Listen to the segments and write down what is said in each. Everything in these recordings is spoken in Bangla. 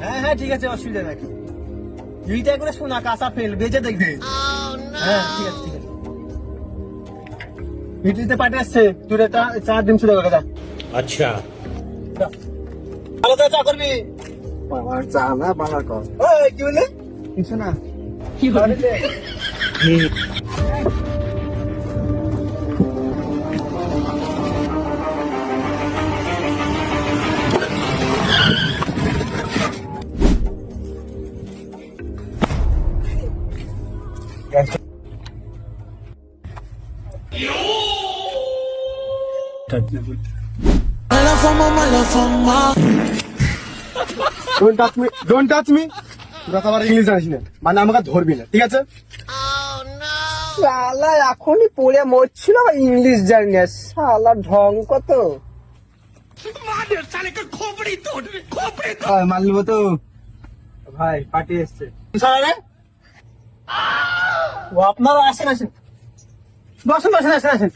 হ্যাঁ হ্যাঁ ঠিক আছে অসুবিধা নাকি দুইটা করে শোনা কাঁচা ফেল বেঁচে দেখবে। oh, হ্যাঁ ঠিক আছে ঠিক আছে। ইটলিতে পাঠিয়ে আসছে দূরে চার দিন ছিল কাকা আচ্ছা। ভালো তো চা করবি? বাবার চা না বাবা কর কি বলে কিছু না। কি বলে don't touch me don't touch me তোরা তো আবার ইংলিশ জানিস না। মানে আমাকে ধরবি না ঠিক আছে? শালা এখনই পড়ে মরছিল ইংলিশ জানি না। শালা ঢং কত। তো। ভাই পার্টি এসছে। আপনারা আসেন আসেন। বসেন বসেন আসেন আসেন।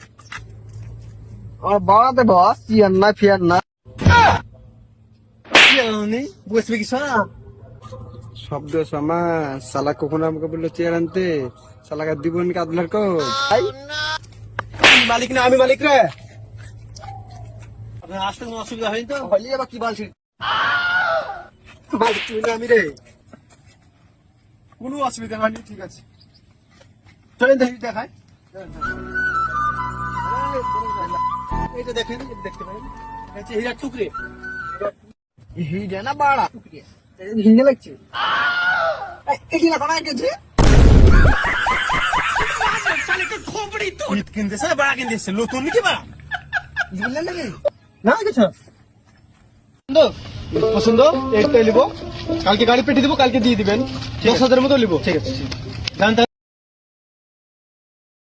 আমার বাড়াতে বস ইয়ার না ফিয়ার না। বসবে কি শব্দ সমাজ সালা কখনো আমাকে বলল চেয়ার আনতে? সালাকা দিবন কাদলার কো মালিক না আমি মালিক রে। আপনার আসতে কোনো অসুবিধা হয়নি তো? হলি আবার কি বলছিস মালিক তুই না আমি রে। কোনো অসুবিধা হয়নি ঠিক আছে। চলেন দেখি দেখায় পছন্দ একটাই নিবো কালকে গাড়ি পেটে দিব কালকে দিয়ে দিবেন দশ হাজারের মতো নিবো ঠিক আছে